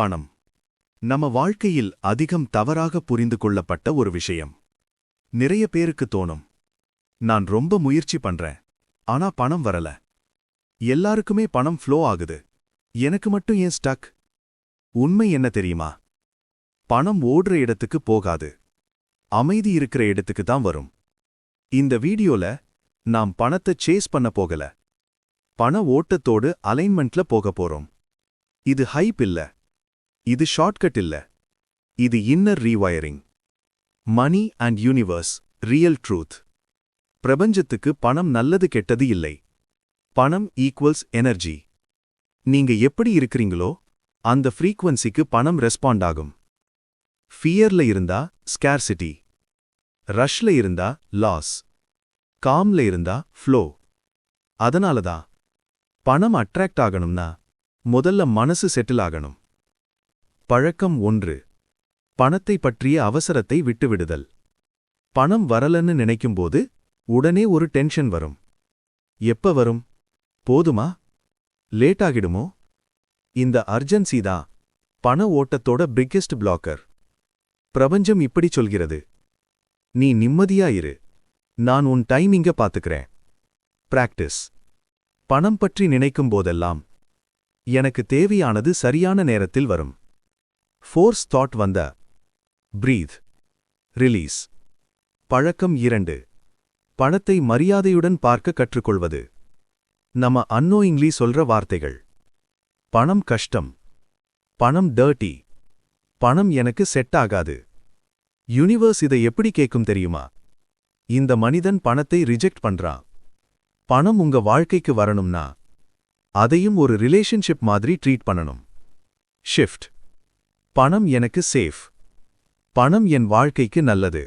பணம் நம்ம வாழ்க்கையில் அதிகம் தவறாக புரிந்து கொள்ளப்பட்ட ஒரு விஷயம். நிறைய பேருக்கு தோணும். நான் ரொம்ப முயற்சி பண்றேன். ஆனா பணம் வரல. எல்லாருக்குமே பணம் ஃப்ளோ ஆகுது. எனக்கு மட்டும் ஏன் ஸ்டக்? உண்மை என்ன தெரியுமா? பணம் ஓடுற இடத்துக்கு போகாது. அமைதி இருக்கிற இடத்துக்கு தான் வரும். இந்த வீடியோல நாம் பணத்தை சேஸ் பண்ண போகல. பண ஓட்டத்தோடு அலைன்மெண்ட்ல போக போறோம். இது ஹைப் இல்ல. இது ஷார்ட்கட் இல்ல. இது inner rewiring money and universe real truth பிரபஞ்சத்துக்கு பணம் நல்லது கெட்டது இல்லை. பணம் ஈக்குவல்ஸ் எனர்ஜி நீங்க எப்படி இருக்கிறீங்களோ அந்த ஃப்ரீக்வன்சிக்கு பணம் ரெஸ்பாண்ட் ஆகும். ஃபியர்ல இருந்தா ஸ்கேர்சிட்டி ரஷ்ல இருந்தா லாஸ் காம்ல இருந்தா ஃப்ளோ அதனால தான் பணம் அட்ராக்ட் ஆகணும்னா முதல்ல மனசு செட்டில் ஆகணும். பழக்கம் ஒன்று. பணத்தை பற்றிய அவசரத்தை விட்டுவிடுதல். பணம் வரலன்னு நினைக்கும்போது உடனே ஒரு டென்ஷன் வரும். எப்ப வரும்? போதுமா? லேட் ஆகிடுமோ இந்த அர்ஜென்சி தான். பண ஓட்டத்தோட பிக்கெஸ்ட் பிளாக்கர். பிரபஞ்சம் இப்படி சொல்கிறது. நீ நிம்மதியா இரு. நான் உன் டைமிங்க பார்த்துக்கிறேன் பிராக்டிஸ். பணம் பற்றி நினைக்கும் போதெல்லாம் எனக்கு தேவையானது சரியான நேரத்தில் வரும். ஃபோர்ஸ் தாட் வந்த. பிரீத் ரிலீஸ் பழக்கம் இரண்டு. பணத்தை மரியாதையுடன் பார்க்க கற்றுக்கொள்வது. நம்ம அன்னோயிங்லி சொல்ற வார்த்தைகள். பணம் கஷ்டம். பணம் டர்ட்டி பணம் எனக்கு செட் ஆகாது. யூனிவர்ஸ் இதை எப்படி கேட்கும் தெரியுமா? இந்த மனிதன் பணத்தை ரிஜெக்ட் பண்றான் பணம் உங்க வாழ்க்கைக்கு வரணும்னா அதையும் ஒரு ரிலேஷன்ஷிப் மாதிரி ட்ரீட் பண்ணணும். ஷிஃப்ட் பணம் எனக்கு சேஃப் பணம் என் வாழ்க்கைக்கு நல்லது.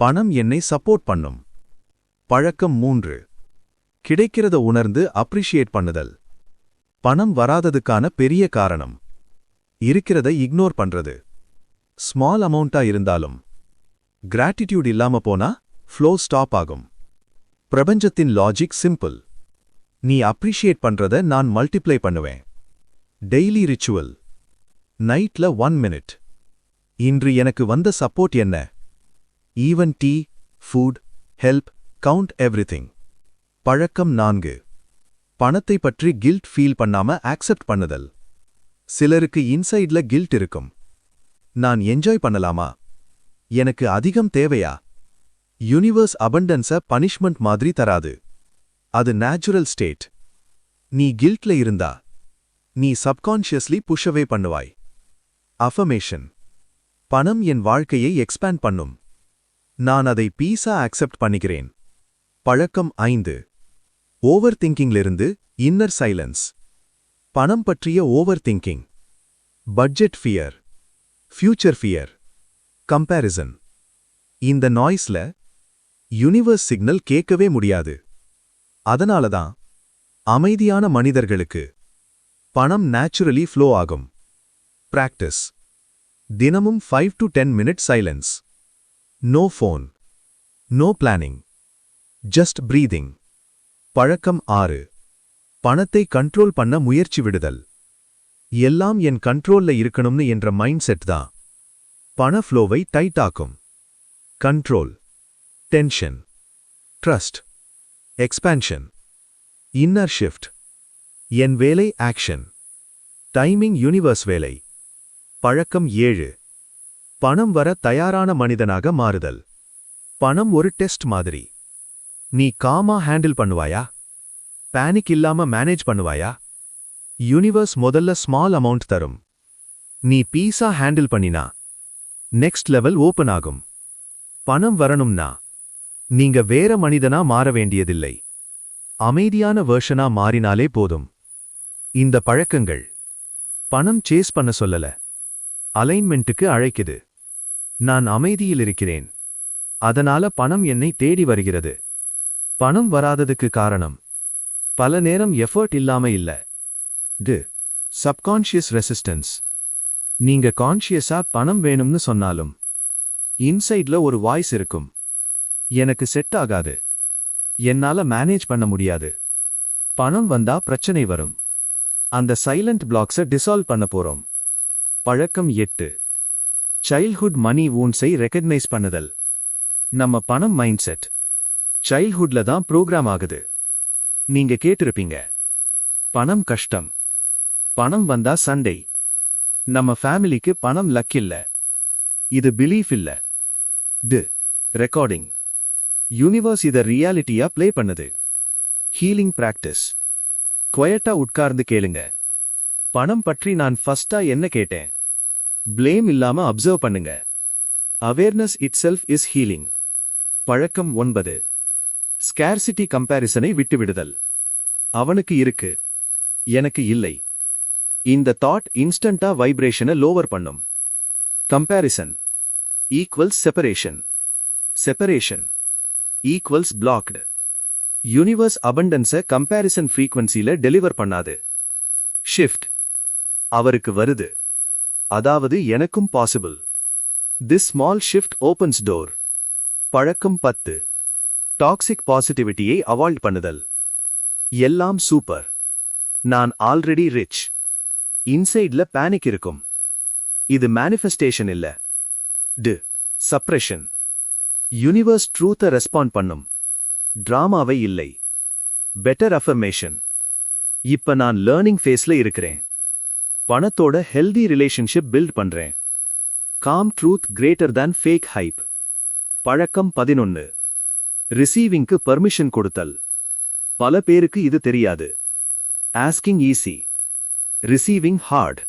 பணம் என்னை சப்போர்ட் பண்ணும். பழக்கம் மூன்று. கிடைக்கிறத உணர்ந்து அப்ரிஷியேட் பண்ணுதல். பணம் வராததுக்கான பெரிய காரணம். இருக்கிறத இக்னோர் பண்றது. ஸ்மால் அமௌண்டா இருந்தாலும். கிராட்டிடியூட் இல்லாம போனா ஃப்ளோ ஸ்டாப் ஆகும். பிரபஞ்சத்தின் லாஜிக் சிம்பிள் நீ அப்ரிஷியேட் பண்றத நான் மல்டிப்ளை பண்ணுவேன். டெய்லி ரிச்சுவல் நைட்ல ஒன் மினிட். இன்று எனக்கு வந்த சப்போர்ட் என்ன? Even tea food help count everything பழக்கம் நான்கு. பணத்தை பற்றி கில்ட் ஃபீல் பண்ணாம ஆக்செப்ட் பண்ணுதல். சிலருக்கு இன்சைட்ல கில்ட் இருக்கும். நான் என்ஜாய் பண்ணலாமா? எனக்கு அதிகம் தேவையா? யூனிவர்ஸ் அபண்டன்ஸ பனிஷ்மெண்ட் மாதிரி தராது. அது நேச்சுரல் ஸ்டேட் நீ கில்ட்ல இருந்தா. நீ சப்கான்ஷியஸ்லி புஷவே பண்ணுவாய். அஃபமேஷன் பணம் என் வாழ்க்கையை எக்ஸ்பேண்ட் பண்ணும். நான் அதை பீஸா அக்செப்ட் பண்ணிக்கிறேன். பழக்கம் ஐந்து. ஓவர் திங்கிங்கிலிருந்து இன்னர் சைலன்ஸ் பணம் பற்றிய overthinking budget fear future fear comparison இந்த நாய்ஸ்ல யூனிவர்ஸ் சிக்னல் கேட்கவே முடியாது. அதனால தான் அமைதியான மனிதர்களுக்கு பணம் நேச்சுரலி ஃப்ளோ ஆகும். பிராக்டிஸ் தினமும் five to ten minute silence no phone no planning just breathing பழக்கம் ஆறு. பணத்தை கண்ட்ரோல் பண்ண முயற்சி விடுதல். எல்லாம் என் கண்ட்ரோல்ல இருக்கணும்னு என்ற மைண்ட் செட் தான். பண ஃப்ளோவை டைட் ஆக்கும். Control tension trust expansion inner shift என் வேலை ஆக்ஷன் டைமிங் யூனிவர்ஸ் வேலை. பழக்கம் ஏழு. பணம் வர தயாரான மனிதனாக மாறுதல். பணம் ஒரு டெஸ்ட் மாதிரி. நீ காமா ஹேண்டில் பண்ணுவாயா? பேனிக் இல்லாம மேனேஜ் பண்ணுவாயா? யூனிவர்ஸ் முதல்ல ஸ்மால் அமௌண்ட் தரும். நீ பீஸா ஹேண்டில் பண்ணினா நெக்ஸ்ட் லெவல் ஓபன் ஆகும். பணம் வரணும்னா நீங்க வேற மனிதனா மாற வேண்டியதில்லை. அமைதியான வேர்ஷனா மாறினாலே போதும். இந்த பழக்கங்கள். பணம் சேஸ் பண்ண சொல்லல. அலைன்மெண்ட்டுக்கு அழைக்குது. நான் அமைதியில் இருக்கிறேன் அதனால பணம் என்னை தேடி வருகிறது. பணம் வராததுக்கு காரணம். பல நேரம் எஃபர்ட் இல்லாம இல்ல. To subconscious resistance. நீங்க கான்ஷியஸா பணம் வேணும்னு சொன்னாலும் இன்சைட்ல ஒரு வாய்ஸ் இருக்கும். எனக்கு செட் ஆகாது. என்னால மேனேஜ் பண்ண முடியாது. பணம் வந்தா பிரச்சனை வரும். அந்த சைலண்ட் பிளாக்ஸ டிசால்வ் பண்ண போறோம். பழக்கம் எட்டு. சைல்ட்ஹுட் மணி ஊன்ஸை ரெக்கக்னைஸ் பண்ணுதல். நம்ம பணம் மைண்ட் செட் சைல்ட்ஹுட்ல தான் ப்ரோக்ராம் ஆகுது. நீங்க கேட்டிருப்பீங்க. பணம் கஷ்டம். பணம் வந்தா சண்டை. நம்ம ஃபேமிலிக்கு பணம் லக் இல்ல. இது பிலீஃப் இல்ல. டு. ரெக்கார்டிங் யூனிவர்ஸ் இத ரியாலிட்டியா பிளே பண்ணுது. ஹீலிங் பிராக்டிஸ் குவயட்டா உட்கார்ந்து கேளுங்க. பணம் பற்றி நான் ஃபர்ஸ்டா என்ன கேட்டேன்? ப்ளேம் இல்லாம அப்சர்வ் பண்ணுங்க. Awareness itself is healing பழக்கம் ஒன்பது. ஸ்கேர்சிட்டி கம்பேரிசனை விட்டுவிடுதல். அவனுக்கு இருக்கு. எனக்கு இல்லை. இந்த தாட் இன்ஸ்டன்டா வைப்ரேஷனை லோவர் பண்ணும். Comparison equals separation separation equals blocked universe abundance comparison ஃப்ரீக்வன்சில deliver பண்ணாது. ஷிஃப்ட் அவருக்கு வருது. அதாவது எனக்கும் possible this small shift opens door பழக்கம் பத்து. டாக்ஸிக் பாசிட்டிவிட்டியை அவாய்ட் பண்ணுதல். எல்லாம் சூப்பர் நான் ஆல்ரெடி ரிச் இன்சைட்ல பேனிக் இருக்கும். இது மேனிஃபெஸ்டேஷன் இல்ல. டு சப்ரெஷன் யூனிவர்ஸ் ட்ரூத்த ரெஸ்பாண்ட் பண்ணும். டிராமாவை இல்லை. பெட்டர் அஃபர்மேஷன் இப்ப நான் லேர்னிங் ஃபேஸ்ல இருக்கிறேன். பணத்தோட ஹெல்தி ரிலேஷன்ஷிப் பில்ட் பண்றேன். Calm truth greater than fake hype பழக்கம் பதினொன்னு. ரிசீவிங்க்கு பர்மிஷன் கொடுத்தல். பல பேருக்கு இது தெரியாது. Asking easy receiving hard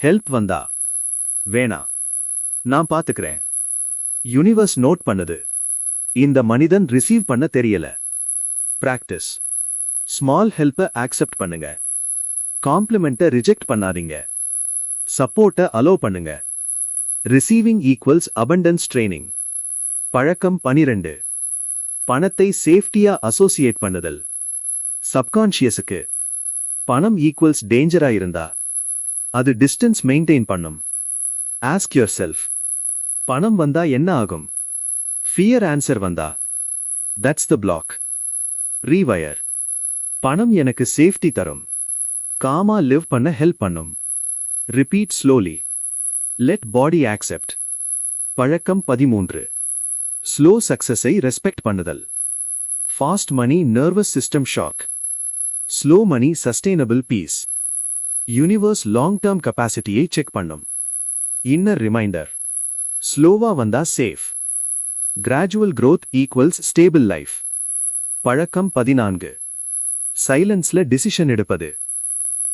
help வந்தா. வேணா. நான் பாத்துக்கிறேன். யூனிவர்ஸ் நோட் பண்ணுது. இந்த மனிதன் ரிசீவ் பண்ண தெரியல. பிராக்டிஸ் ஸ்மால் ஹெல்ப்பை ஆக்செப்ட் பண்ணுங்க. காம்ப்ளிமெண்ட்டை ரிஜெக்ட் பண்ணாதீங்க. சப்போர்ட்டை அலோ பண்ணுங்க. ரிசீவிங் ஈக்குவல்ஸ் அபண்டன்ஸ் ட்ரைனிங் பழக்கம் பனிரெண்டு. பணத்தை சேஃப்டியா அசோசியேட் பண்ணுதல். சப்கான்ஷியஸுக்கு பணம் ஈக்குவல்ஸ் டேஞ்சரா இருந்தா. அது டிஸ்டன்ஸ் மெயின்டைன் பண்ணும். ஆஸ்க் யுவர் செல்ஃப் பணம் வந்தா என்ன ஆகும்? ஃபியர் ஆன்சர் வந்தா. தட்ஸ் த பிளாக் ரீவயர் பணம் எனக்கு சேஃப்டி தரும். காமா லிவ் பண்ண ஹெல்ப் பண்ணும். Repeat slowly let body accept பழக்கம் பதிமூன்று. ஸ்லோ சக்சஸை respect பண்ணுதல். Fast money nervous system shock slow money sustainable peace universe long term கெப்பாசிட்டியை check பண்ணும். இன்னர் ரிமைண்டர் ஸ்லோவா வந்தா safe gradual growth equals stable life பழக்கம் பதினான்கு. சைலன்ஸ்ல டிசிஷன் எடுப்பது.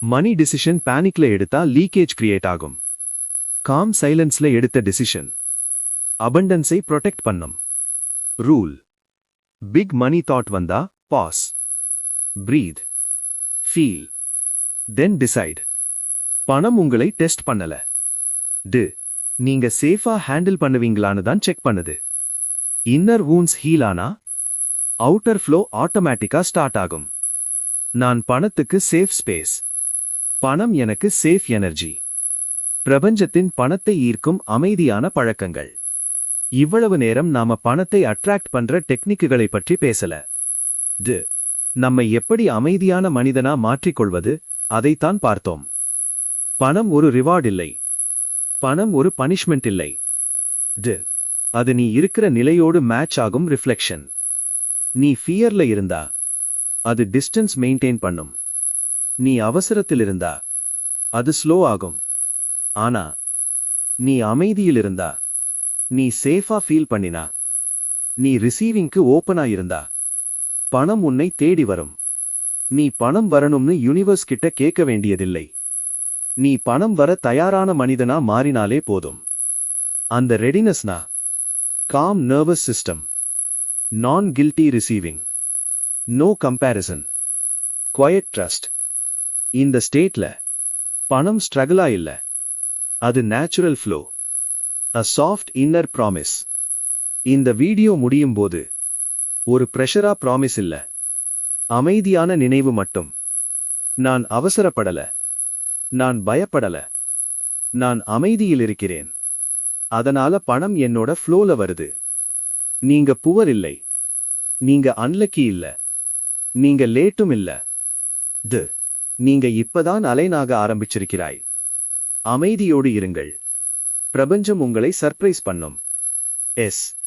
மணி டிசிஷன் பேனிக்ல எடுத்தா லீக்கேஜ் கிரியேட் ஆகும். காம் சைலன்ஸ்ல எடுத்த டிசிஷன் அபண்டன்ஸை ப்ரொடெக்ட் பண்ணும். ரூல் பிக் மணி தாட் வந்தா pause breath feel then decide பணம் உங்களை டெஸ்ட் பண்ணல. டு. நீங்க சேஃபா ஹேண்டில் பண்ணுவீங்களான்னு தான் செக் பண்ணுது. இன்னர் வூன்ஸ் ஹீல் ஆனா அவுட்டர் ஃப்ளோ ஆட்டோமேட்டிக்கா ஸ்டார்ட் ஆகும். நான் பணத்துக்கு சேஃப் ஸ்பேஸ் பணம் எனக்கு சேஃப் எனர்ஜி பிரபஞ்சத்தின் பணத்தை ஈர்க்கும் அமைதியான பழக்கங்கள். இவ்வளவு நேரம் நாம பணத்தை அட்ராக்ட் பண்ற டெக்னிக்குகளை பற்றி பேசல. டு நம்மை எப்படி அமைதியான மனிதனா மாற்றிக்கொள்வது அதைத்தான் பார்த்தோம். பணம் ஒரு ரிவார்ட் இல்லை. பணம் ஒரு பனிஷ்மெண்ட் இல்லை. டு அது நீ இருக்கிற நிலையோடு மேட்ச் ஆகும் ரிஃப்ளெக்ஷன் நீ ஃபியர்ல இருந்தா அது டிஸ்டன்ஸ் மெயின்டைன் பண்ணும். நீ அவசரத்தில் இருந்தா அது ஸ்லோ ஆகும். ஆனா நீ அமைதியில் இருந்தா நீ சேஃபா ஃபீல் பண்ணினா நீ ரிசீவிங்க்கு ஓப்பனா இருந்தா பணம் உன்னை தேடி வரும். நீ பணம் வரணும்னு யூனிவர்ஸ் கிட்ட கேட்க வேண்டியதில்லை. நீ பணம் வர தயாரான மனிதனா மாறினாலே போதும். அந்த ரெடினஸ்னா calm nervous system non guilty receiving no comparison quiet trust இந்த ஸ்டேட்ல பணம் ஸ்ட்ரகிளா இல்ல. அது natural flow a soft inner promise இந்த வீடியோ முடியும் போது ஒரு ப்ரெஷரா ப்ராமிஸ் இல்ல. அமைதியான நினைவு மட்டும். நான் அவசரப்படல. நான் பயப்படல. நான் அமைதியில் இருக்கிறேன். அதனால பணம் என்னோட ஃப்ளோல வருது. நீங்க புவர் இல்லை. நீங்க அன்லக்கி இல்ல. நீங்க லேட்டும் இல்ல. து. நீங்க இப்பதான் அலைனாக ஆரம்பிச்சிருக்கிறாய். அமைதியோடு இருங்கள். பிரபஞ்சம் உங்களை சர்ப்ரைஸ் பண்ணும். எஸ்.